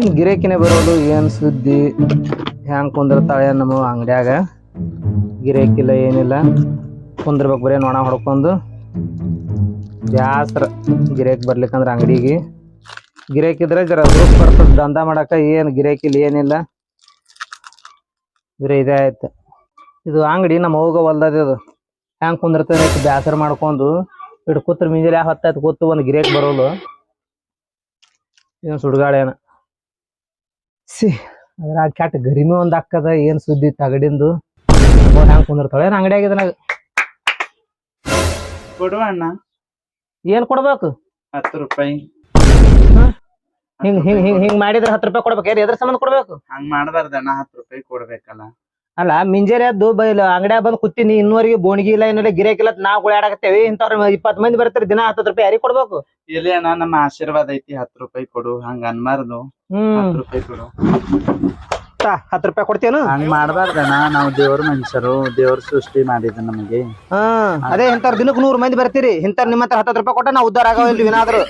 ಏನ್ ನೆ ಬರೋದು ಏನ್ ಸುದ್ದಿ? ಹ್ಯಾಂಗ್ ಕುಂದಿರ್ತಾಳೆ ನಮ್ಮ ಅಂಗಡ್ಯಾಗ? ಗಿರೇಕಿಲ್ಲ ಏನಿಲ್ಲ. ಕುಂದಿರ್ಬೇಕು ಬರೀ ನೊಣ ಹೊಡ್ಕೊಂಡು. ಬ್ಯಾಸ್ರ ಗಿರೇಕ್ ಬರ್ಲಿಕ್ಕಂದ್ರ ಅಂಗಡಿಗೆ. ಗಿರಾಕಿದ್ರೆ ಇದ್ರೆ ಜರ ದುಡ್ಡು ಬರ್ತದ ದಂಧ ಮಾಡಕ ಏನ್ ಗಿರೇಕಿಲ್ಲ ಏನಿಲ್ಲ. ಬರೀ ಇದೇ ಆಯ್ತು. ಇದು ಅಂಗಡಿ ನಮ್ಮ ಹೋಗ ಇದು. ಹ್ಯಾಂಗ್ ಕುಂದಿರ್ತದೆ ಬ್ಯಾಸರ ಮಾಡ್ಕೊಂಡು ಇಟ್ಟು ಕೂತ್ರ ಯಾವ ಹತ್ತಾಯ್ತು. ಕೂತು ಒಂದು ಗಿರೇಕ್ ಬರೋದು. ಏನು ಸುಡ್ಗಾಳೇನ? ಸಿ ಅದ್ರಾಗ ಕ್ಯಾಟ್ ಗರಿಮೆ ಒಂದ್ ಹಾಕದ ಏನ್ ಸುದ್ದಿ ತಗಡಿಂದು? ಹಂಗ ಕುಂದಿರ್ತಾಳೆ? ಏನ್ ಅಂಗಡಿ ಆಗಿದ ಕೊಡುವ ಅಣ್ಣ. ಏನ್ ಕೊಡ್ಬೇಕು? ಹತ್ತು ರೂಪಾಯಿ. ಹಿಂಗ್ ಹಿಂಗ್ ಹಿಂಗ್ ಹಿಂಗ್ ಮಾಡಿದ್ರೆ ಹತ್ತು ರೂಪಾಯಿ ಕೊಡ್ಬೇಕು. ಏನ್ ಎದ್ರ ಸಂಬಂಧ ಕೊಡ್ಬೇಕು? ಹಂಗ್ ಮಾಡಬಾರ್ದಣ್ಣ ಹತ್ತು ರೂಪಾಯಿ ಕೊಡ್ಬೇಕಲ್ಲ. ಅಲ್ಲ ಮಿಂಜಾನೆ ಎದ್ದು ಬೈಲ ಅಂಗಡ್ಯಾಗ ಬಂದು ಕೂತೀನಿ ಇನ್ನೂವರೆಗೆ ಬೋಣಿಗೆ ಇಲ್ಲ ಏನಿಲ್ಲ ಗಿರಾಕಿಲ್ಲ ನಾವು ಗುಳಾಡಕತ್ತೇವಿ ಇಂಥವ್ರ ಇಪ್ಪತ್ ಮಂದಿ ಬರ್ತಾರೆ ದಿನ ಹತ್ತು ರೂಪಾಯಿ ಯಾರಿಗೆ ಕೊಡ್ಬೇಕು? ಇಲ್ಲಿ ಅಣ್ಣ ನಮ್ಮ ಆಶೀರ್ವಾದ ಐತಿ ಹತ್ತು ರೂಪಾಯಿ ಕೊಡು ಹಂಗ ಅನ್ಬಾರ್ದು. ಹ್ಮ್. ಹತ್ತು ರೂಪಾಯಿ ಕೊಡು. ತಾ, ಹತ್ತು ರೂಪಾಯಿ ಕೊಡ್ತೇನು ಹಂಗ ಮಾಡಬಾರ್ದಣ್ಣ ನಾವು ದೇವ್ರ ಮನುಷ್ಯರು ದೇವ್ರ ಸೃಷ್ಟಿ ಮಾಡಿದ ನಮಗೆ. ಹಾ ಅದೇ ಇಂಥವ್ರ ದಿನಕ್ಕೆ ನೂರ್ ಮಂದಿ ಬರ್ತೀರಿ ಇಂಥವ್ರ ನಿಮ್ಮ ಹತ್ರ ಹತ್ತು ರೂಪಾಯಿ ಕೊಟ್ಟ ನಾವು ಉದ್ದಾರ ಆಗೋ ಏನಾದ್ರು.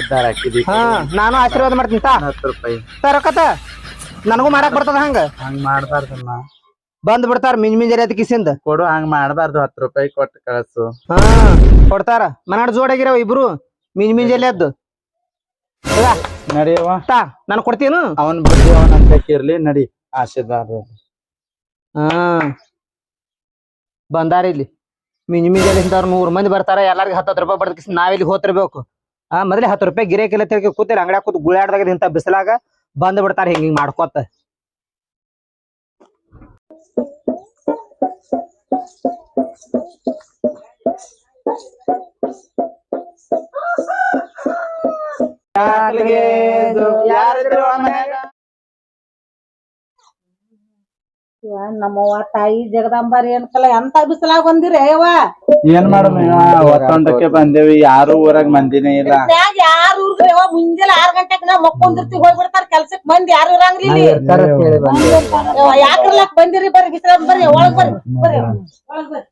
ಉದ್ದಾರ ಹಾಕಿದಿ ಹಾ ನಾನು ಆಶೀರ್ವಾದ ಮಾಡ್ತೀನಿ ತಾ. ಹತ್ತು ರೂಪಾಯಿ. ತರಕತ್ತ ನನಗೂ ಮಾಡಕ್ ಬರ್ತದ ಹಂಗ? ಹಂಗ್ ಮಾಡ್ತಾರ ಬಂದ್ ಬಿಡ್ತಾರ ಮಿಂಜ್ ಮಿಂಜ್ ಅದ ಕಿಸಿಂದ? ಕೊಡು ಹಂಗ್ ಮಾಡ್ಬಾರ್ದು ಹತ್ತು ರೂಪಾಯಿ ಕೊಟ್ಟು ಕಳಸು. ಹಾ ಕೊಡ್ತಾರ. ಮನಾಡ್ ಜೋಡಾಗಿರವ ಇಬ್ರು ಮಿಂಜ್ ಮಿಂಜಲಿ ಅದ್ದು ನಡಿಯವ ತಾ ನಾನು ಕೊಡ್ತೀನು? ಅವನ್ ಬಡ್ಡಿ ಅವನ ಅಂತ ಕೇರ್ಲಿ ನಡಿ ಆಶೀರ್ವಾದ ಹಾ. ಬಂದಾರ ಇಲ್ಲಿ. ಮಿಂಜ್ ಮಿಂಜಲಿ ಇಂಥವ್ರು ನೂರ್ ಮಂದಿ ಬರ್ತಾರ ಎಲ್ಲಾರ್ಗೆ ಹತ್ತು ರೂಪಾಯಿ ಬಡ್ದ ನಾವಿಲ್ಲಿ ಹೋತಿರ್ಬೇಕು. ಆ ಮೊದಲೇ ಹತ್ತು ರೂಪಾಯಿ ಗಿರೇಕಿಲ್ಲ ತಿಳ್ಕೊ ಕೂತಿರಿ ಅಂಗಡಿ ಕೂತ್ ಗುಳಾಡ್ದಾಗ ಇಂತ ಬಿಸಿಲಾಗ ಬಂದ್ ಬಿಡ್ತಾರ ಹಿಂಗ ಹಿಂಗ್ ಮಾಡ್ಕೋತ. ನಮ್ಮವ್ವ ತಾಯಿ ಜಗದಾಂಬಾರಿ ಅನ್ಕಲ್ಲ ಎಂತ ಬಿಸಿಲಾಗ ಬಂದಿರಿ ಅಯ್ಯವ್ವ? ಏನ್ ಒತ್ತೊಂಡಕ್ಕೆ ಬಂದೇವಿ ಯಾರು ಊರಾಗ ಮಂದಿನೇ ಇಲ್ಲ. ಮುಂಜಾನೆ ಆರ್ ಗಂಟೆಗ್ ನಾವ್ ಮಕ್ಕೊಂದಿರ್ತೀವಿ ಹೋಗ್ಬಿಡ್ತಾರ ಕೆಲ್ಸಕ್ ಮಂದಿ ಯಾರು ಇಲ್ಲಿ. ಯಾಕ್ರಲ್ಲಾಕ್ ಬಂದಿರಿ ಬರ್ರಿ ಬಿಸಿಲ ಬರ್ರಿ ಒಳಗ್ ಬರ್ರಿ ಬರ್ರಿ. ಒಳಗ್ ಬರ್ರಿ.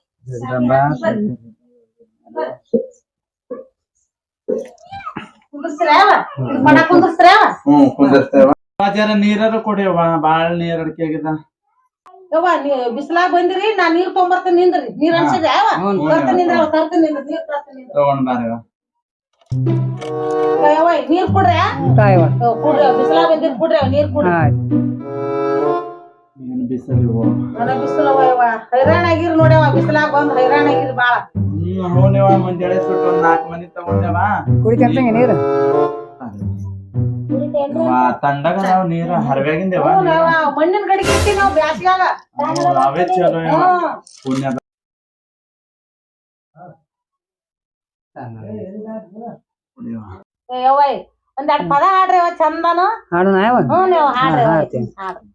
ನೀರಾರು ಕುಡಿಯವ್ವ ಬಾಳ ನೀರ್ ಅಡಿಕೆ ಆಗಿದ. ಯವ್ವ ನೀವ್ ಬಿಸಿಲಾಗ ಬಂದಿರಿ ನಾ ನೀರ್ ತೊಗೊಂಬರ್ತೇನೆ ನಿಂದ್ರಿ. ನೀರ್ ಅನ್ಸಿದ್ಯಾವ ತರ್ತೀನಿ ನಿಂದ್ರಿ ಯವ್ವ, ನಿಂದ್ರಿ ನೀರ್ ತರ್ತೇನೆ ನಿಂದ್ರಿ. ತಗೊಂಡ್ ಬಾರವ್ವ ನೀರ್ ಕೊಡ್ರಿ? ಕೊಡ್ರಿ ಬಿಸಿಲಾಗ ಬಂದಿರಿ ಕೊಡ್ರಿ ಯವ್ವ, ನೀರ್ ಕೊಡ್ರಿ. ಏನ್ ಬಿಸಿಲು ಅದ ಬಿಸಿಲವ ಯವ್ವ ಹೈರಾಣ ಆಗಿರಿ ನೋಡ್ಯವ ಬಿಸಿಲಾಗ ಬಂದ್ ಹೈರಾಣ ಆಗಿರಿ ಬಾಳ. ಸುಟ್ಟು ಒಂದ್ ನಾಲ್ಕ್ ಮಂದಿ ತಗೊಂಡೇವ ನೀರು? ತಂಡಗ ನಾವ್ ನೀರ ಹರವ್ಯಾಗಿಂದೇವ ಹ್ಞೂ ಯವ್ವ, ಮಣ್ಣಿನ ಗಡಿಗೆ ನಾವು ಬ್ಯಾಸ್ಗ್ಯಾಗ. ಅವೇ ಚಲೋ ಯವ್ವ. ಪುಣ್ಯದ ಕುಡಿಯವ್ವ. ಏ ಯವ್ವ ಒಂದೆರಡು ಪದ ಹಾಡ್ರಿ ಅವ ಚಂದನು. ಹಾಡೋಣ ಹ್ಞೂ ನೀವು ಹಾಡ್ರಿ. ಹಾಡ್ರಿ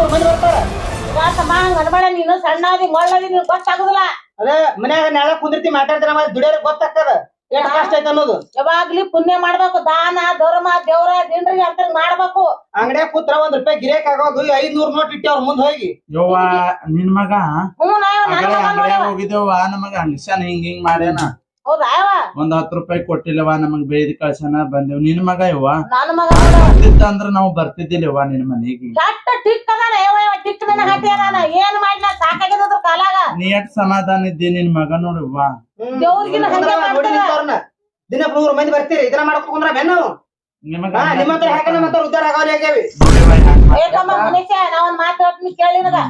ನೂರು ಮಂದಿ ಬರ್ತಾರ ನೀನು ಮೊಳ್ಳದಿ ನೀನ್ ಗೊತ್ತಾಗುದಿಲ್ಲ ಅದೇ ಮನ್ಯಾಗ ನೆಳ ಕುಂದಿರ್ತಿ ಮಾತಾಡ್ತಾರ ಮತ್ತೆ ದುಡಿಯೋರಿಗೆ ಗೊತ್ತಾಗ್ತದ. ಎಷ್ಟು ಕಷ್ಟ ಐತೆ ಅನ್ನೋದು. ಯಾವಾಗ್ಲಿ ಪುಣ್ಯ ಮಾಡ್ಬೇಕು ದಾನ ಧರ್ಮ ದೇವ್ರ ದಿನರಿಗೆ ಅಂತ ಮಾಡ್ಬೇಕು. ಅಂಗಡಿಯಾಗ ಕೂತ್ರ ಒಂದ್ ರೂಪಾಯಿ ಗಿರೇಕ್ ಆಗೋದು ಐದ್ನೂರು ನೋಟ್ ಇಟ್ಟಿ ಅವ್ರ ಮುಂದ್ ಹೋಗಿ. ಯವ್ವ ನಿನ್ ಮಗ? ಹ್ಞೂ ನಾವ್. ಹೋಗಿದ್ದೇವ ನಮಗ ನಿಶಾನ್ ಹಿಂಗ್ ಹಿಂಗ್ ಮಾಡ್ಯಾನ. ಹೌದಾ ಒಂದ್ ಹತ್ತು ರೂಪಾಯಿ ಕೊಟ್ಟಿಲ್ಲವ ನಮಗ್ ಬೇಯ್ದು ಕಳ್ಸನ ಬಂದೇವ್. ನಿನ್ ಮಗ ಇವ ನನ್ನ ಮಗ. ಬರ್ತಿದ್ದ ಅಂದ್ರ ನಾವು ಬರ್ತಿದ್ದಿಲ್ಲವ ನಿನ್ ಮನೆಗೆ. ಕೆಟ್ಟ ಟಿಕ್ ಅದಾನ ಯಾವ ಯಾವ ಟಿಕ್ ನನ್ನ ಹಾಕಿ ಅದಾನ? ಏನ್ ಮಾಡ್ಲ? ಸಾಕಾಗಿದ್ರ ಕಾಲಾಗ. ನೀ ಎಷ್ಟ್ ಸಮಾಧಾನ ಇದ್ದಿ ನಿನ್ ಮಗ ನೋಡವ್ವ ದೇವ್ರಿಗಿನ ಹಂಗೆ ಮಾಡ್ತಾರ. ದಿನ ನೂರು ಮಂದಿ ಬರ್ತೀರಿ ಇದನ್ನ ಮಾಡ್ಕೊಂಡ್ ಕುಂದ್ರ ಬೆನ್ನ. ನಿಮಗ ನಿಮ್ಮ ಹತ್ರ ಯಾಕೆ ನಮ್ಮ ಹತ್ರ ಉದ್ದಾರ ಆಗೋರಿ ಆಗ್ಯಾವಿ. ಏಕಮ್ಮ ಮನುಷ್ಯ ನಾ ಒಂದ್ ಮಾತು ಹೇಳ್ತೀನಿ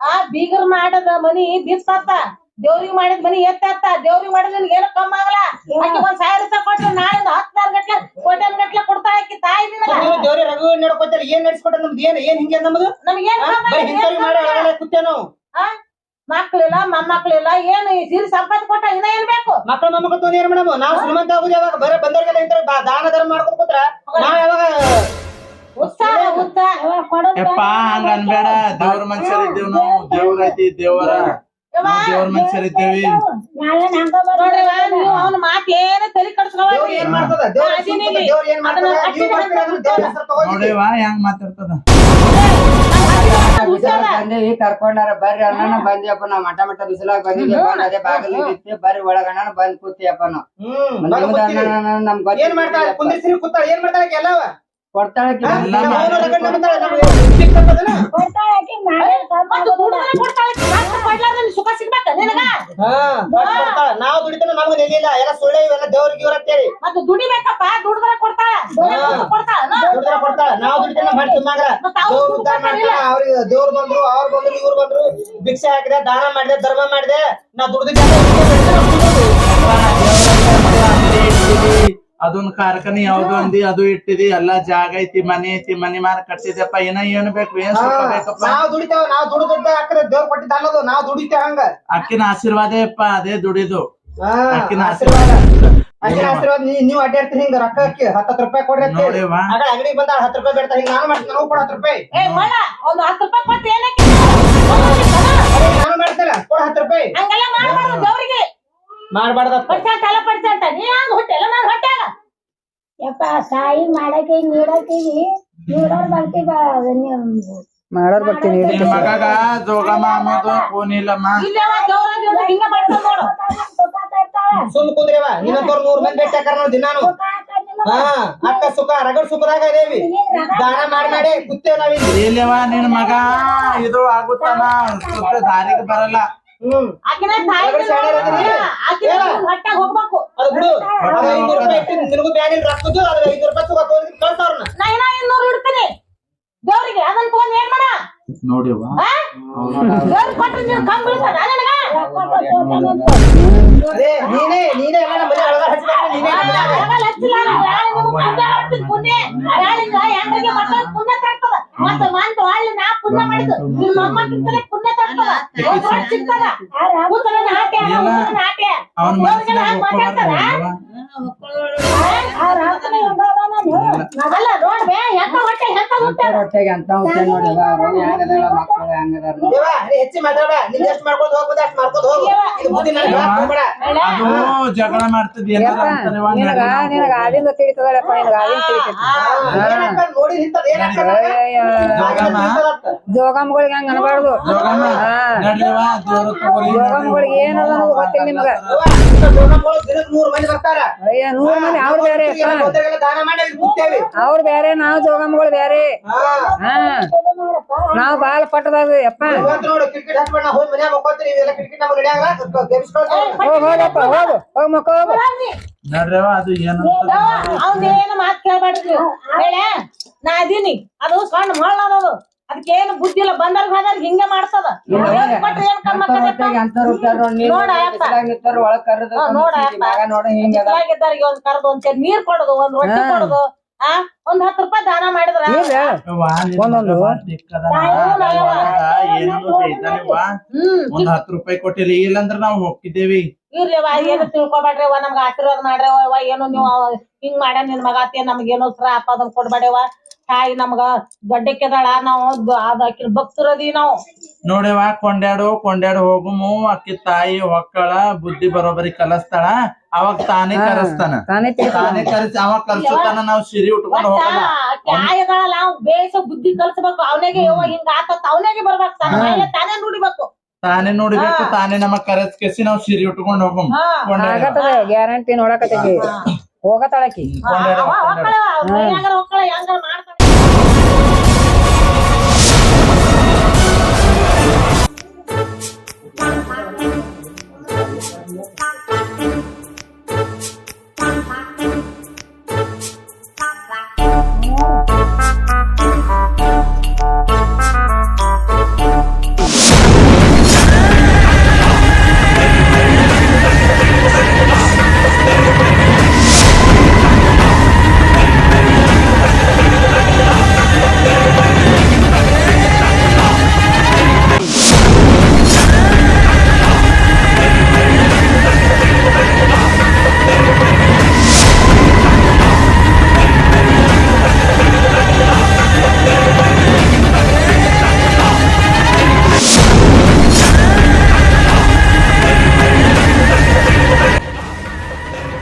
ಆ ಬೀಗರ್ ಮಾಡದ ಮನಿ ಬಿತ್ತತ್ತ ದೇವ್ರಿಗೆ ಮಾಡಿದ ಮನಿ ಎತ್ತ ದೇವ್ರಿಗೆ ಮಾಡಿದ ನಿನ್ಗೆ ಏನು ಕಮ್ಮಿ ಆಗಲ್ಲ. ಆಕಿ ಒಂದ್ ಸಾವಿರ ರೂಪಾಯಿ ಕೊಟ್ಟು ನಾಳೆ ಹತ್ತಾರು ಗಟ್ಲೆ ಕೋಟ್ಯಾನ್ ಗಟ್ಲೆ ಕೊಡ್ತಾ ಆಕಿ ತಾಯಿ ದೇವ್ರಿ ರಘು ನಡ್ಕೊತಾರೆ ಏನ್ ನಡ್ಸ್ಕೊಟ್ಟ ನಮ್ದು ಏನ್ ಏನ್ ಹಿಂಗೆ ನಮ್ದು? ನಮ್ಗೆ ಏನ್ ನಾವು? ಮಕ್ಳಿಲ್ಲ ಮೊಮ್ಮಕ್ಳಿಲ್ಲ ಏನು ಈ ಸಿರಿ ಸಂಪತ್ ಕೊಟ್ಟ ಇನ್ನ ಏನ್ ಬೇಕು? ಮಕ್ಕಳ ಮೊಮ್ಮಕ್ಕಳು ಏನ್ ಮೇಡಮ್. ನಾವು ಶ್ರೀಮಂತ ಆಗುದು ಯಾವಾಗ? ಬರ ಬಂದವ್ರಿಗೆಲ್ಲ ಇಂತರ ಬಾ- ದಾನ ಧರ್ಮ ಮಾಡ್ಕೊಂಡ್ ಕೂತ್ರ ನಾವ್ ಯಾವಾಗ ಉತ್ಸಾಹ ಉತ್ಸಾಹ. ಅನ್ಬೇಡ ದೇವ್ರ ನಾವು. ದೇವ್ರ ಐತಿ ದೇವರ. ನಾವ್ ದೇವ್ರ ಮನುಷ್ಯರ್ ನೀವು ಅವ್ನ ಮಾತ್ ಏನು ತಲೆ ದೇವ್ರು ಕಡ್ಸ್ಕೊಳ್ರಿ ಏನ್ ಮಾಡ್ತದ? ದೇವ್ರ ಅದಿನಿಲ್ಲಿ. ದೇವ್ರ ಏನ್ ಮಾಡ್ತದ? ಅದನ್ನ ನೀವು ಬರ್ತೀರ ಅಂದ್ರೆ ದೇವ್ರ ಹೆಸರು ತಗೋರಿ ನೋಡವ್ವ ಹೆಂಗ್ ಮಾತಾಡ್ತದ? ಬಂದೇವಿ ಕರ್ಕೊಂಡಾರ ಬರ್ರಿ ಅಣ್ಣ ಬಂದಿಯಪ್ಪ ನಾವ್ ಮಠ ಮಠ ಬಿಸಿಲಾಗ ಬಂದಿದ್ಯಪ್ಪ ಅದೇ ಬಾಗಿಲು ಇತ್ತು. ಬರ್ರಿ ಒಳಗಣ್ಣ ಬಂದ್ ಕೂತಿಯಪ್ಪ ನಾವು. ಹ್ಮ್. ನಿಮ್ದ. ಅಣ್ಣ ಏನ್ ಮಾಡ್ತಾಳೆ? ಕುಂದಿರ್ಸಿರಿ ಕೂತಾಳ. ಏನ್ ಮಾಡ್ತಾಳೆ ಕೆಲವ ಎಲ್ಲವ ಕೊಡ್ತಾಳ ಕಷ್ಟ ಸುಖ ಸಿಗ್ಬೇಕ ನಿನಗ? ಹಾ, ಕೊಟ್ ಕೊಡ್ತಾಳ. ನಾವು ದುಡಿತಾನ ನಮ್ಗೆ ನೆಲೆಯಿಲ್ಲ ಎಲ್ಲ ಸುಳ್ಳೆ ಇವೆಲ್ಲ ದೇವ್ರಿಗೆ ಇವ್ರ ಅಂತೇಳಿ ಮತ್ತೆ ದುಡಿಬೇಕಪ್ಪ ದುಡಿದ್ರೆ ಕೊಡ್ತಾಳ? ದುಡ್ದ್ರ ನಾವು ದುಡಿತಾನ ಮಾಡಿ ತಿನ್ನಾಗ ಮತ್ತೆ ಅವ್ರು ದೇವ್ರು ಉದ್ಧಾರ ದುಡ್ತಾರಿಲ್ಲ. ಮಾಡ್ತಾನ ಅವ್ರಿಗೆ ದೇವ್ರು ಬಂದ್ರು ಅವ್ರು ಬಂದ್ರು ಇವ್ರು ಬಂದ್ರು. ಭಿಕ್ಷೆ ಹಾಕಿದೆ ದಾನ ಮಾಡಿದೆ ಧರ್ಮ ಮಾಡಿದೆ ನಾ ದುಡ್ದಿದ್ದೆ ಅದೊಂದ್ ಕಾರ್ಖಾನೆ ಯಾವ್ದು ಅಂದಿ ಅದು ಇಟ್ಟಿದಿ ಎಲ್ಲಾ ಜಾಗ ಐತಿ ಮನೆ ಐತಿ ಮನೆ ಮಾರ ಕಟ್ಟಿದ್ಯಪ್ಪ ಏನ ಏನ್ ಬೇಕು ಏನ್ ಸುಖ ಬೇಕಪ್ಪ. ನಾವ್ ದುಡಿತೇವ ನಾವ್ ದುಡಿದ ಹಾಕಿದ್ರೆ ದೇವ್ರ ಕೊಟ್ಟಿದ್ದ ಅನ್ನೋದು ನಾವ್ ದುಡಿತೇವ ಹಂಗ. ಅಕ್ಕಿನ ಆಶೀರ್ವಾದ ಅಪ್ಪ ಅದೇ ದುಡಿದು. ಅಕ್ಕಿನ ಆಶೀರ್ವಾದ. ಅಕ್ಕಿನ ಆಶೀರ್ವಾದ ನೀ ನೀವ್ ಅಡ್ಡಾಡ್ತೀರಿ ಹಿಂಗ ರೊಕ್ಕ ಅಕ್ಕಿ ಹತ್ತತ್ತು ರೂಪಾಯಿ ಕೊಡ್ರಿ ನೋಡಿವಾ. ಆಗ ಬಂದ ಹತ್ತು ರೂಪಾಯಿ ಬೇಡ್ತಾ ಹಿಂಗ ನಾನು ಮಾಡ್ತೀನಿ ನಾವು ಕೊಡ ಹತ್ತು ರೂಪಾಯಿ. ಏ ಮಳ ಒಂದ್ ಹತ್ತು ರೂಪಾಯಿ ಕೊಟ್ಟು ಏನಕ್ಕೆ ನಾನು ಮಾಡ್ತೇನೆ ಕೊಡ ಹತ್ತು ರೂಪಾಯಿ. ಹಂಗೆಲ್ಲ ಮಾಡ್ಬಾರ್ದು ದೇವ್ರಿಗೆ. ಮಾಡ್ಬಾರ್ದ ಪಡ್ಸಂಟ ಎಲ್ಲ ಅಂತ ನೀ ಹಂಗ ಹೊಟ್ಟೆಲ್ಲ ನಾನು ಹೊಟ್ಟಾಗ ಯಪ್ಪ ಸಾಯಿ ಮಾಡಕ್ಕೆ ನೀಡತ್ತೀವಿ ನೀಡೋರ್ ಬರ್ತಿ ಮಾಡೋರ್ ಬರ್ತೀನಿ ಮಗಗ ಜೋಗಮ್ಮ ಅನ್ನೋದು ಫೋನ್ ಇಲ್ಲಮ್ಮ ಸುಮ್ ಕುಂದ್ರವ ಇನ್ನೊಬ್ಬರು ನೂರ್ ಮಂದಿ ಭೇಟಿ ಹಾಕಾರ ನಾವು ದಿನಾನು. ಹಾ ಅಕ್ಕ ಸುಖ ರಗಡ್ ಸುಖದಾಗ ಇದೇವಿ. ದಾನ ಮಾಡಿ ಮಾಡಿ ಕುತ್ತೇವ ಇಲ್ಲವ ನಿನ್ ಮಗ ಇದು ಆಗುತ್ತಾನ ಸುತ್ತ ದಾರಿಗೆ ಬರಲ್ಲ. ಆಕಿನ ತಾಯಿ? ಆಕಿನ ಹೊಟ್ಟಾಗ ಹೋಗ್ಬೇಕು. ಅದು ಬಿಡು. ಅದು ಐನೂರು ರೂಪಾಯಿ ಇಟ್ಟು ನಿನಗೂ ಬ್ಯಾಗ್ ಇಲ್ಲಿ ರೊಕ್ಕದ್ದು ಅದ್ರ ಐನೂರು ರೂಪಾಯಿ ಸುಖ ತಗೊಂಡ್ ಕಳ್ಸವ್ರನ್ನ ನಾ ಇನ್ನ ಇನ್ನೂರು ಇಡ್ತೀನಿ. ದೇವ್ರಿಗೆ ಅದನ್ನ ತಗೊಂಡ್ ಏನ್ ಮಾಡ? ನೋಡಿವ ದೇವ್ರಿಗೆ ಕೊಟ್ಟು ನೀನ್ ಕಮ್ಮಿ ಬೀಳ್ತದ ನನಗ? ನೀನೇ ನೀನೇ ಎಲ್ಲ ನಮ್ಮ ಮನೆ ನೀನೇ ಹಚ್ಚಿಲ್ಲ. ಮಾಡ್ತೀನಿ, ಪುಣ್ಯ. ಹೆಂಡ್ರಿಗೆ ಪುಣ್ಯ. ಮತ್ತೆ ಮಂತ್ ಹೊಳ್ಳಿ ನಾ ಪುಣ್ಯ ಮಾಡಿದ್ದು. ಪುಣ್ಯ ತರ್ತದ. ಒಂದ್ ರೊಟ್ಟಿ ಸಿಗ್ತದ. ಮಾತಾಡ್ತಾರ? ಅಲ್ಲ. ನೋಡ್ಬೆ ಹೊಟ್ಟೆ ಹೊಟ್ಟೆಗೆ ಅಂತ ಹುಟ್ಟೆ ಮಕ್ಕಳು ಹಂಗದಾರ ಹೆಚ್ಚಿ ಮಾತಾಡ. ನಿನ್ ಎಷ್ಟು ಮಾಡ್ಕೊಂಡು ಹೋಗ್ಬೋದು ಅಷ್ಟು ಮಾಡ್ಕೊಂಡು ಹೋಗು. ಇದು ಬುದ್ಧಿ ನನಗೆ ಹೇಳಕ್ ಹೋಗ್ಬೇಡ. ಅದು ಜಗಳ ಏನಾರ ನಿನಗ ನಿನಗ ಆದಿಂದ ತಿಳಿತದಲ್ಲಪ್ಪ ನಿನಗ ಆದಿಂದ ಜೋಗಮ್ಗಳಿಗೆ ಹಂಗ ಅನ್ಬಾರ್ದು. ಜೋಗಮ್ಗಳಿಗೆ ಏನದ ಅನ್ನೋದು ಗೊತ್ತಿಲ್ಲ ನಿಮ್ಗ. ನೂರ್ ಮಂದಿ ಬರ್ತಾರ. ಅಯ್ಯ ನೂರ್ ಮಂದಿ ಅವ್ರ ಬೇರೆ ಕೂತೇವಿ. ಬೇರೆ ನಾವ್ ಜೋಗಮ್ಗಳು ಬೇರೆ. ಹಾ. ನಾವ್ ಬಾಳ ಪಟ್ಟದಾಗ ಯಪ್ಪ ನೋಡು ಕ್ರಿಕೆಟ್ ನಾ ಹೋಗಿ ಮನ್ಯಾಗ ಮಕ್ಕೋತೀರಿ ಇವೆಲ್ಲ ಕ್ರಿಕೆಟ್ ನಮ್ಗೆ ನಡೆಯಂಗ. ಹೋಗ್ ಹೋಗಪ್ಪ ಹೋಗು ಹೋಗ್ ಮಕ್ಕ ಹೋಗು ನಡ್ರವ ಅದು ಏನು ಅವ್ನೇನು ಮಾತ್ ಕೇಳಬೇಡ್ರಿ ಹೇಳ ನಾ ಅದೀನಿ ಅದು ಸಣ್ಣ ಮಳ್ಳ ಅದು ಅದಕ್ಕೇನು ಬುದ್ಧಿ ಇಲ್ಲ. ಬಂದರ್ ಬಂದರ್ ಹಿಂಗೆ ಮಾಡ್ತದ? ನೋಡ ಒಂದ್ ಕರ್ದು ಒಂದ್ ಚೇರ್ ನೀರ್ ಕೊಡೋದು ಒಂದ್ ರೊಟ್ಟಿ. ಕೊಡೋದು. ಆ? ಒಂದ್ ಹತ್ತ್ ರೂಪಾಯಿ ದಾನ ಮಾಡಿದ್ರ? ಒಂದೊಂದು. ಒಂದ್ ಹತ್ತು ರೂಪಾಯಿ ಕೊಟ್ಟಿಲ್ಲ ಇಲ್ಲಂದ್ರ ನಾವ್ ಹೋಗಿದ್ದೇವಿ ಇರ್ಲಿ ಅವ್ವ ಏನು ತಿಳ್ಕೊಬೇಡ್ರಿ ಅವ್ವ ನಮ್ಗ ಆಶೀರ್ವಾದ ಮಾಡ್ರವ ಏನು ನೀವು ಹಿಂಗ್ ಮಾಡ್ಯ ನಿನ್ ಮಗ ಅತ್ತಿ ನಮ್ಗ ಏನೋ ಶ್ರಾಪ ಅದನ್ನ ಕೊಡ್ಬೇಡವ ತಾಯಿ ನಮ್ಗ ಗಡ್ಡಕ್ಕೆದಾಳ ನಾವು ದ- ಅದ್ ಆಕಿನ ಭಕ್ತರದಿ ನಾವು. ನೋಡಿವ ಕೊಂಡ್ಯಾಡು ಕೊಂಡ್ಯಾಡು ಹೋಗುಮು ಅಕ್ಕಿ ತಾಯಿ ಹೊಕ್ಕಳ ಬುದ್ಧಿ ಬರೋಬರಿ ಕಲಿಸ್ತಾಳ. ಅವಾಗ ತಾನೇ ಕರೆಸ್ತಾನ. ತಾನೇ. ತಾನೇ ಕರೆಸಿ ಅವಾಗ ಕಲ್ಸುತ್ತಾನ ನಾವ್ ಸಿರಿ ಉಟ್ಕೊಂಡು ಹೋಗಲ್ಲ. ನಾವು ಬೇಸ ಬುದ್ಧಿ ಕಲ್ಸ್ಬೇಕು. ಅವನಿಗೆ ಹಿಂಗ ಆತ ಅವನಿಗೆ ಬರ್ಬೇಕು ತಾನೇ. ನುಡಿಬೇಕು. ತಾನೇ ನೋಡಿಬೇಕು ತಾನೇ ನಮಗ್ ಕರೆಸ್ ಕೆಸಿ ನಾವ್ ಸಿರಿ ಉಟ್ಕೊಂಡು ಹೋಗುಮ್. ಗ್ಯಾರಂಟಿ ನೋಡಕತ್ತೀವಿ ಹೋಗತಾಳಕಿ ಕೊಂಡ್ಯಾಡು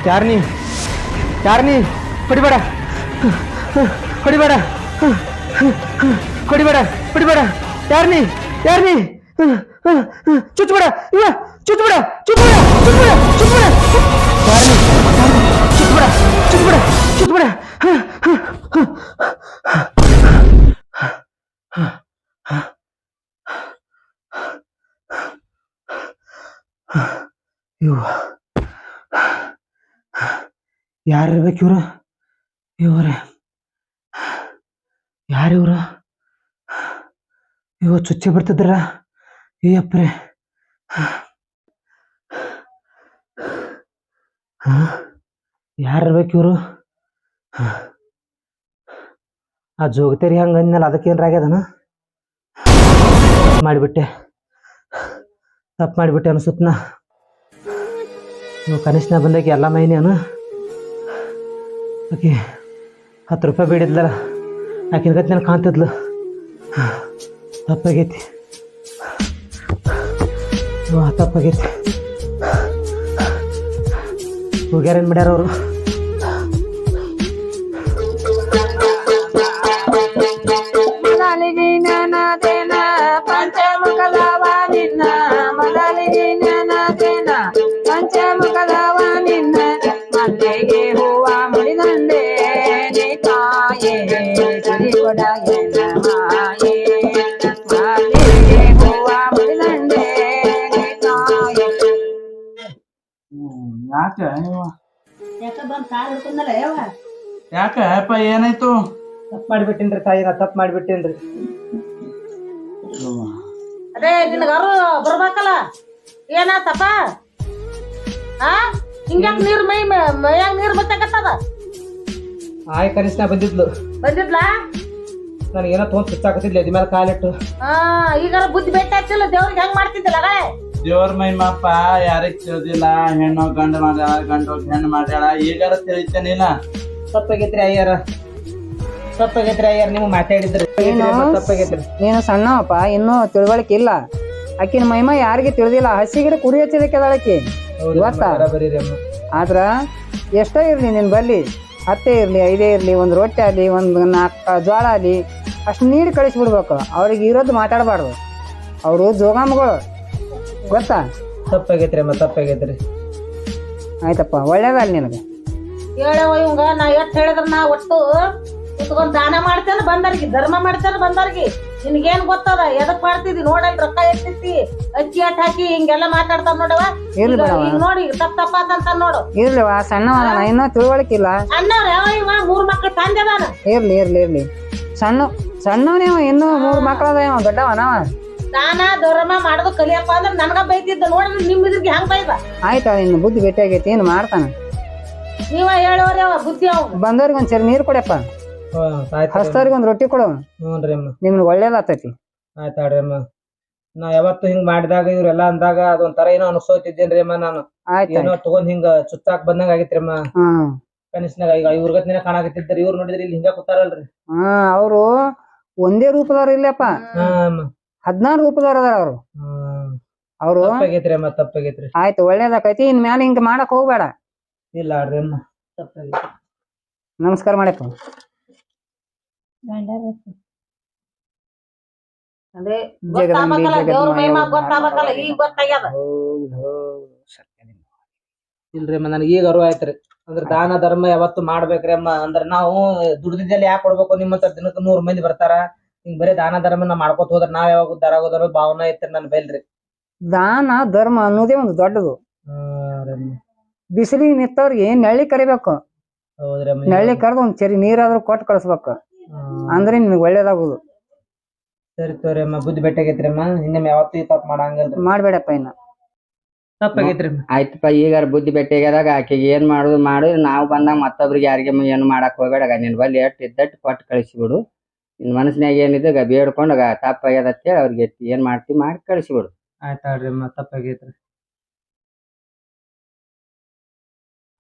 ಯಾರ್ನಿ ಯಾರ್ನಿ ಹೊಡಿಬೇಡ ಹೊಡಿಬೇಡ ಹೊಡಿಬೇಡ ಹೊಡಿಬೇಡ ಯಾರ್ನಿ ಯಾರ್ನಿ ಚುಚ್ಬೇಡ ಇವ ಚುಚ್ಬೇಡ ಚುಚ್ಬೇಡ ಚುಚ್ಬೇಡ ಚುಚ್ಬೇಡ ಯಾರ್ನಿ ಚುಚ್ಬೇಡ ಚುಚ್ಬೇಡ ಚುಚ್ಬೇಡ ಇವ ಯಾರಿರ್ಬೇಕು ಇವ್ರು? ಇವ್ರೆ. ಯಾರಿವ್ರು ಇವ ಚುಚ್ಚಿ ಬರ್ತಿದ್ರ ಈ ಅಪ್ರೆ. ಯಾರಿರ್ಬೇಕು ಇವರು? ಆ ಜೋಗತೇರಿ ಹಂಗ ಅಂದ್ನಲ್ಲ ಅದಕ್ಕೇನ್ರ ಆಗ್ಯದನ? ಮಾಡಿಬಿಟ್ಟೆ. ತಪ್ಪು ಮಾಡಿಬಿಟ್ಟೆ ಅನ್ಸುತ್ತನ ನೀವು ಕನಿಷ್ಠ ಬಂದಾಕಿ ಎಲ್ಲ ಮೈನೇನು? ಓಕೆ ಹತ್ತು ರೂಪಾಯಿ ಬೇಡಿದ್ಲಲ್ಲ, ಆಕಿನ ಗತಿ ನನಗೆ ಕಾಣ್ತಿದ್ಲು. ತಪ್ಪಾಗೈತಿ. ತಪ್ಪಾಗೈತಿ. ಹೋಗ್ಯಾರೇನು ಮಾಡ್ಯಾರ ಅವರು? ಯಾಕ? ಇವ? ಯಾಕ ಬಂದ್ ಕಾಲ್ ಹಿಡ್ಕೊಂಡಲ್ಲ ಯವ್ವ ಯಾಕ? ಅಪ್ಪ ಏನಾಯ್ತು? ತಪ್ಪು ಮಾಡ್ಬಿಟ್ಟಿನ್ರಿ ತಾಯಿ ನಾ ತಪ್ಪು ಮಾಡ್ಬಿಟ್ಟಿನ್ರಿ. ಅದೇ ನಿನಗಾರು ಬರ್ಬೇಕಲ್ಲ? ಏನಾತಪ್ಪ? ಆ? ಹಿಂಗ್ಯಾಕ್ ನೀರ್ ಮೈ ಮೈಯಾಗ ನೀರ್ ಬತ್ತಕತ್ತದ? ಆಯ್ ಕನಿಷ್ಠ ಬಂದಿದ್ಲು. ಬಂದಿದ್ಲಾ? ನನಗೇನೋ ತೊಗೊಂಡು ಚುಚ್ಚಾಕತ್ತಿದ್ಲು ಅದ ಮೇಲೆ ಕಾಲಿಟ್ಟು. ಹಾ ಈಗಾರ ಬುದ್ಧಿ ಹಚ್ಚಿಲ್ಲ ದೇವ್ರಿಗೆ ಹೆಂಗ್ ಮಾಡ್ತಿದ್ದಿಲ್ಲ ಅಗಳೇ? ದೇವ್ರ ಮೈಮಪ್ಪ ಯಾರಿಗ್ ತಿಳಿದಿಲ್ಲ ಹೆಣ್ಣು ಗಂಡು ಮಾಡ್ಯಾಳ ಗಂಡು ಹೆಣ್ಣು ಮಾಡ್ಯಾಳ ಈಗಾರ ತಿಳಿತೇನಿಲ್ಲ ತಪ್ಪಾಗೈತ್ರಿ ಅಯ್ಯಾರ. ತಪ್ಪಾಗೈತ್ರಿ ಅಯ್ಯಾರ ನೀವು ಮಾತಾಡಿದ್ರಿ. ತಪ್ಪಾಗೈತ್ರಿ ನೀನು ಸಣ್ಣಪ್ಪ ಇನ್ನೂ ತಿಳುವಳಿಕೆ ಇಲ್ಲ. ಆಕಿನ ಮೈಮ ಯಾರಿಗೆ ತಿಳಿದಿಲ್ಲ ಹಸಿಗಿಡ ಕುಡಿ ಹಚ್ಚಿದಕ್ಕೆ ಅದಕ್ಕೆ ಆದ್ರ ಎಷ್ಟೋ ಇರ್ಲಿ ನಿನ್ ಬಲ್ಲಿ ಹತ್ತೆ ಇರ್ಲಿ ಐದೇ ಇರ್ಲಿ ಒಂದ್ ರೊಟ್ಟಿ ಆಗ್ಲಿ ಒಂದ್ ನಾಲ್ಕು ಜೋಳ ಆಗ್ಲಿ ಅಷ್ಟು ನೀಡಿ ಕಳಿಸ್ಬಿಡ್ಬೇಕು. ಅವ್ರಿಗೆ ಇರೋದು ಮಾತಾಡಬಾರ್ದು. ಅವರು ಜೋಗಾಮಗಳು. ಗೊತ್ತಾ? ತಪ್ಪಾಗೈತ್ರಿ ಅಮ್ಮ ತಪ್ಪಾಗೈತ್ರಿ. ಆಯ್ತಪ್ಪ ಒಳ್ಳೇದಲ್ಲ ನಿನಗೆ. ಹೇಳವ ಇವಂಗ ನಾ ಎಷ್ಟ್ ಹೇಳಿದ್ರ ನಾ ಒಟ್ಟು. ಕುತ್ಕೊಂಡ್ ದಾನ ಮಾಡ್ತೇನೆ ಬಂದರ್ಗಿ ಧರ್ಮ ಮಾಡ್ತೇನೆ ಬಂದರ್ಗಿ. ನಿನ್ಗೇನ್ ಗೊತ್ತದ? ಎದಕ್ ಮಾಡ್ತಿದ್ದಿ ನೋಡಲ್ ರೊಕ್ಕ ಎತ್ತಿತಿ ಅಜ್ಜಿ ಅಟ್ ಹಾಕಿ ಹಿಂಗೆಲ್ಲ ಮಾತಾಡ್ತಾರ ನೋಡವ ಇರ್ಲಿ. ಈಗ ನೋಡಿ ತಪ್ಪ ತಪ್ಪಾತಂತ ನೋಡು. ಇರ್ಲಿವ ಸಣ್ಣವ ಇನ್ನೂ ತಿಳುವಳಿಕಿಲ್ಲ ಅಣ್ಣವ್ರ ಯಾವ ಇವ ಮೂರ್ ಮಕ್ಳು ತಂದೆದಾನ ಇರ್ಲಿ ಇರ್ಲಿ ಇರ್ಲಿ. ಸಣ್ಣ ಸಣ್ಣವನೇ ಅವ, ಇನ್ನೂ ಮೂರು ಮಕ್ಳದ ದೊಡ್ಡವನವ ದಾನ ಧರ್ಮ ಮಾಡೋದು ಕಲಿಯಪ್ಪ ಅಂದ್ರೆ ನನ್ಗ ಬೈತಿದ್ದ ನೋಡ್ರಿ ನಿಮ್ ಇದ್ರಿಗೆ ಹೆಂಗ್ ಬೈದ? ಆಯ್ತಾ ಇನ್ನು ಬುದ್ಧಿ ಭೇಟಿಯಾಗೈತಿ ಏನು ಮಾಡ್ತಾನ? ನೀವ ಹೇಳೋರಿ ಅವ ಬುದ್ಧಿ ಅವ್ ಬಂದವ್ರಿಗೆ ಒಂದ್ ಸರಿ ನೀರು ಕೊಡಪ್ಪ ಆಯ್ತು ಹಸ್ತವ್ರಿಗೆ ಒಂದ್ ರೊಟ್ಟಿ ಕೊಡು. ಹ್ಞೂ ರೀ ಅಮ್ಮ. ನಿಮ್ಗೆ ಒಳ್ಳೇದಾಗ್ತೈತಿ. ಆಯ್ತಾಡ್ರಿ ಅಮ್ಮ. ನಾ ಯಾವತ್ತು ಹಿಂಗ್ ಮಾಡಿದಾಗ ಇವ್ರೆಲ್ಲ ಅಂದಾಗ ಅದೊಂಥರ ಏನೋ ಅನಿಸೋತಿದ್ದೇನ್ರಿ ಅಮ್ಮ ನಾನು. ಆಯ್ತು ಏನೋ ತಗೊಂಡ್ ಹಿಂಗ ಚುಚ್ಚಾಕ್ ಬಂದಂಗ ಆಗಿತ್ರಿ ಅಮ್ಮ. ಹ್ಮ್ ಕನಿಷ್ನಾಗ ಈಗ ಇವ್ರಗತ್ನೇ ಕಾಣಾಕತ್ತಿದ್ರಿ ಇವ್ರು ನೋಡಿದ್ರಿ ಇಲ್ಲಿ ಹಿಂಗ ಕೂತಾರಲ್ರಿ. ಹಾ ಅವರು ಒಂದೇ ರೂಪದವ್ರು ಇಲ್ಲಪ್ಪ. ಹಾ ಅಮ್ಮ. ಹದಿನಾರು ರೂಪದವ್ರ ಅದಾರ ಅವರು. ಅವ್ರು ತಪ್ಪಾಗೈತ್ರಿ ಅಮ್ಮ ತಪ್ಪಾಗೈತ್ರಿ. ಆಯ್ತು ಒಳ್ಳೇದಾಕೈತಿ. ಇನ್ ಮ್ಯಾಲ ಹಿಂಗ ಮಾಡಕ್ ಹೋಗ್ಬೇಡ. ಇಲ್ಲ ಆಡ್ರಿ ಅಮ್ಮ ತಪ್ಪಾಗೈತ್ರಿ. ನಮಸ್ಕಾರ ಮಾಡಪ್ಪ ಅದೇ ಜಗದಂಬೆ, ಇಲ್ರಿ ಅಮ್ಮ ನನಗೆ ಈಗ ಅರಿವು ಆಯ್ತ್ರಿ. ಅಂದ್ರ ದಾನ ಧರ್ಮ ಯಾವತ್ತು ಮಾಡ್ಬೇಕ್ರಿ ಅಮ್ಮ. ಅಂದ್ರ ನಾವು ದುಡ್ದಿದ್ದಲ್ಲಿ ಯಾಕೆ ಕೊಡ್ಬೇಕು? ನಿಮ್ಮಂತ ಹತ್ರ ದಿನಕ್ಕೆ ನೂರ್ ಮಂದಿ ಬರ್ತಾರ. ಹಿಂಗ್ ಬರೀ ದಾನ ಧರ್ಮ ಮಾಡ್ಕೊತ ಹೋದ್ರ ನಾವ್ ಯಾವಾಗ ಉದ್ದಾರ ಆಗೋದ್ರ ಭಾವನೆ ಐತ್ರಿ ನನ್ ಬೈಲ್ರಿ ದಾನ ಧರ್ಮ ಅನ್ನೋದೇ ಒಂದು ದೊಡ್ಡದು. ಬಿಸಿಲಿಗೆ ನಿಂತವ್ರಿಗೆ ನೆಳ್ಳಿ ಕರಿಬೇಕು? ಹೌದ್ರಿ ಅಮ್ಮ. ನೆಳ್ಳಿ ಕರೆದು ಒಂದ್ ಚರಿ ನೀರಾದ್ರೂ ಕೊಟ್ಟು ಕಳಿಸ್ಬೇಕು. ಅಂದ್ರೆ ನಿಮ್ಗೆ ಒಳ್ಳೇದಾಗುದು. ಸರಿ ತೋರಿ ಅಮ್ಮ ಬುದ್ಧಿ ಬೆಟ್ಟಾಗೈತ್ರಿ ಅಮ್ಮ. ಇನ್ನೊಮ್ಮೆ ಯಾವತ್ತೂ ಈ ತಪ್ಪು ಮಾಡಂಗಲ್ರಿ. ಮಾಡ್ಬೇಡಪ್ಪ ಇನ್ನ. ತಪ್ಪಾಗೈತ್ರಿ ಆಯ್ತಪ್ಪ ಈಗ ಬುದ್ಧಿ ಭೇಟಿಯಾಗದಾಗ ಆಕೆಗೆ ಏನ್ ಮಾಡುದು ಮಾಡು ನಾವು ಬಂದಾಗ ಮತ್ತೊಬ್ರಿಗೆ ಯಾರಿಗೆ ಏನು ಮಾಡಕ್ ಹೋಗ್ಬೇಡ ನಿನ್ ಬಲ್ಲಿ ಎಷ್ಟ್ ಇದ್ದಟ್ಟು ಕೊಟ್ಟು ಕಳಿಸಿಬಿಡು ನಿನ್ ಮನಸ್ನ್ಯಾಗ ಏನಿದೆ ಆಗ ಬೇಡ್ಕೊಂಡು ಆಗ ತಪ್ಪಾಗ್ಯದ ಅಂತೇಳಿ ಅವ್ರಿಗೆ ಏನ್ ಮಾಡ್ತಿ ಮಾಡಿ ಕಳಿಸ್ಬಿಡು. ಆಯ್ತಾಳ್ರಿ ಅಮ್ಮ ತಪ್ಪಾಗೈತ್ರಿ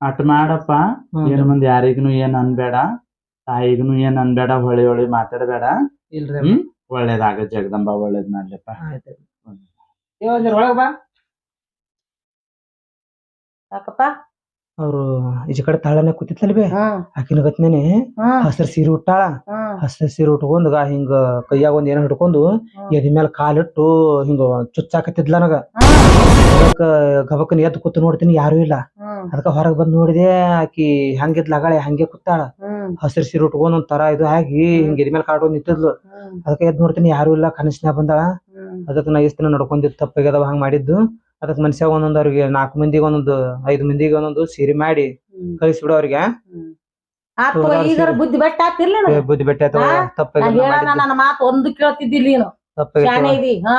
ಅಟ್ ಮಾಡಪ್ಪ. ಇನ್ ಏನ್ ಮಂದಿ ಯಾರಿಗೂ ಏನ್ ಅನ್ಬೇಡ ತಾಯಿಗೂ ಏನ್ ಅನ್ಬೇಡ ಹೊಳಿ ಹೊಳಿ ಮಾತಾಡಬೇಡ. ಇಲ್ರಿ ಹ್ಮ್? ಒಳ್ಳೇದಾಗ ಜಗದಂಬ ಒಳ್ಳೇದ್ ಮಾಡ್ಲಪ್ಪ. ಆಯ್ತು. ಒಳಗ ಬಾ. ಯಾಕಪ್ಪ? ಅವ್ರು ಈಚೆ ಕಡೆ ತಾಳನೆ ಕೂತಿತ್ತಲ್ ಬಿ? ಆಕಿನ ಗತ್ನೇನೆ ಹ್ಮ್ ಹಸಿರು ಸೀರೆ ಉಟ್ಟಾಳ. ಹಸಿರು ಸೀರೆ ಉಟ್ಕೊಂಡ್ ಗ ಹಿಂಗ ಕೈಯಾಗ ಒಂದ್ ಏನೋ ಹಿಡ್ಕೊಂಡು ಎದಿ ಮೇಲೆ ಕಾಲಿಟ್ಟು ಹಿಂಗ ಚುಚ್ಚಾಕತ್ತಿದ್ಲ ನನಗ. ಅದಕ್ಕ ಗಬಕ್ಕನ ಎದ್ದು ಕೂತು ನೋಡ್ತೀನಿ ಯಾರು ಇಲ್ಲ. ಹ್ಮ್ ಅದಕ್ಕ ಹೊರಗ್ ಬಂದ್ ನೋಡಿದೆ ಆಕಿ ಹಂಗಿದ್ಲ ಲಗಾಳೆ ಹಂಗೆ ಕೂತಾಳ. ಹ್ಮ್ ಹಸಿರು ಸೀರೆ ಉಟ್ಕೊಂಡ್ ಒಂದ್ ತರ ಇದು ಆಗಿ ಹಿಂಗ ಎದಿ ಮೇಲೆ ಕಾಡ್ಕೊಂಡ್ ನಿಂತಿದ್ಲು. ಹ್ಮ್ ಅದಕ್ಕ ಎದ್ದು ನೋಡ್ತೀನಿ ಯಾರು ಇಲ್ಲ ಕನಸಿನ ಬಂದಾಳ. ಅದಕ್ಕ ಅದಕ್ಕೆ ನಾ ಇಷ್ಟ ನಡ್ಕೊಂಡಿದ್ದು ತಪ್ಪಾಗ್ಯದವ ಹಂಗ್ ಮಾಡಿದ್ದು. ಅದಕ್ಕೆ ಮನುಷ್ಯ ಒಂದೊಂದು ಅವ್ರಿಗೆ ನಾಲ್ಕು ಮಂದಿಗೆ ಒಂದೊಂದು ಐದು ಮಂದಿಗೆ ಒಂದೊಂದು ಸೀರೆ ಮಾಡಿ. ಕಳಿಸ್ಬಿಡು ಅವ್ರಿಗೆ. ಆತು ತೋರಾರ್ ಈಗಾರ ಸೀರೆ. ಬುದ್ಧಿ ಬೆಟ್ಟ ಬುದ್ಧಿ ಬೆಟ್ಟ ನನ್ನ ಮಾತು ಒಂದು ಕೇಳ್ತಿದ್ದಿಲ್ಲ ನೀನು. ತಪ್ಪಾಗ ಶಾನೆ ಇದಿ ಹಾ.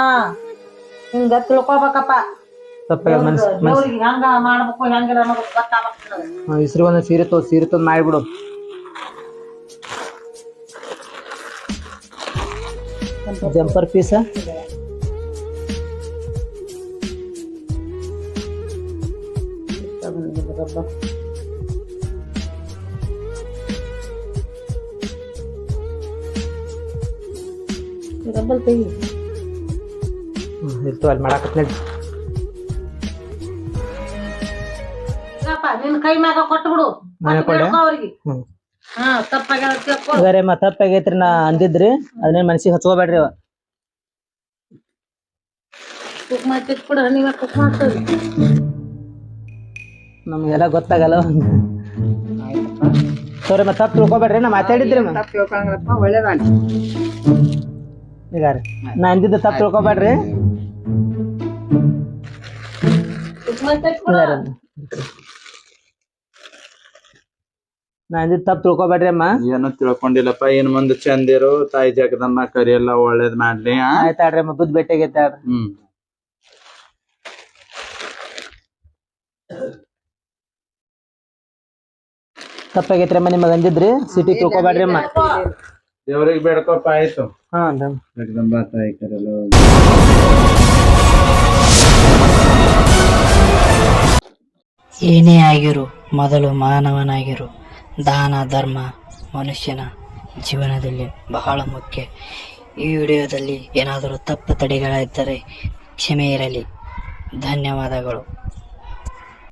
ಹಿಂಗ ತಿಳ್ಕೊಬೇಕಪ್ಪ. ತಪ್ಪಾಗ ಮನ್ಸ್ ಮನ್ಸ್ ದೇವ್ರಿಗೆ ಹೆಂಗ ಮಾಡ್ಬೇಕು ಹೆಂಗಿಲ್ಲ ಅನ್ನೋದು ಗೊತ್ತಾಗ್ಬೇಕು ನನಗೆ. ಇಸ್ರಿ ಒಂದ್ ಸೀರೆ ತೋ ಸೀರೆ ತಂದ್ ಮಾಡ್ಬಿಡು. ಜಂಪರ್ ಪೀಸ ರಬ್ಬಲ್ ತೆಗಿ ಇರ್ತು ಅಲ್ಲಿ ಮಾಡಾಕತ್ ನಡಿ ನಿನ್ ಕೈ ಮ್ಯಾಗ ಅವ್ರಿಗೆ. ಹಾ ತಪ್ಪಾಗೈತ್ರಿ ನಾ ಅಂದಿದ್ರಿ ಅದನ್ನ ಮನ್ಸಿಗೆ ಹಚ್ಕೋಬೇಡ್ರಿ ಅವ. ನೀವೇ. ನಮ್ಗೆಲ್ಲ ಗೊತ್ತಾಗಲ್ಲ. ಸರಿ ಮತ್ತೆ ತಪ್ಪು ತಿಳ್ಕೊಬೇಡ್ರಿ ನಾ ಮಾತಾಡಿದ್ರಿ ಮ- ತಪ್ಪು ತಿಳ್ಕೊಳಂಗಿಲ್ಲಪ್ಪ ಒಳ್ಳೇದಾಗ್ಲಿ. ಈಗ ರೀ ನಾ ಅಂದಿದ್ದ ತಪ್ಪು ತಿಳ್ಕೊಬೇಡ್ರಿ. ನಾ ಅಂದಿದ್ದ ತಪ್ಪು ತಿಳ್ಕೊಬೇಡ್ರಿ ಅಮ್ಮ. ಏನು ತಿಳ್ಕೊಂಡಿಲ್ಲಪ್ಪ ಏನ್ ಮುಂದೆ ಚಂದಿರು ತಾಯಿ ಜಗದಮ್ಮ ಕರಿಯಲ್ಲ ಒಳ್ಳೇದ್ ಮಾಡ್ಲಿ? ಆಯ್ತಾಡ್ರಿ ಅಮ್ಮ ಬುದ್ಧಿ ಭೇಟಿಯಾಗೈತೆ ಆಡ್ರಿ. ಹ್ಮ್. ತಪ್ಪಾಗೈತ್ರಿ ಅಮ್ಮ ನಿಮಗೆ ಅಂದಿದ್ರಿ ಸಿಟಿ ತಿಳ್ಕೊಬೇಡ್ರಿ ಅಮ್ಮ. ದೇವ್ರಿಗೆ ಬೇಡ್ಕೊಪ್ಪ ಆಯ್ತು. ಹಾ ಜಗದಂಬ ತಾಯಿ ಕರೆಯಲ್ಲ ಏನೇ ಆಗಿರು ಮೊದಲು ಮಾನವನಾಗಿರು. ದಾನ ಧರ್ಮ ಮನುಷ್ಯನ ಜೀವನದಲ್ಲಿ ಬಹಳ ಮುಖ್ಯ. ಈ ವಿಡಿಯೋದಲ್ಲಿ ಏನಾದರೂ ತಪ್ಪು ತಡೆಗಳಿದ್ದರೆ ಕ್ಷಮೆ ಇರಲಿ. ಧನ್ಯವಾದಗಳು.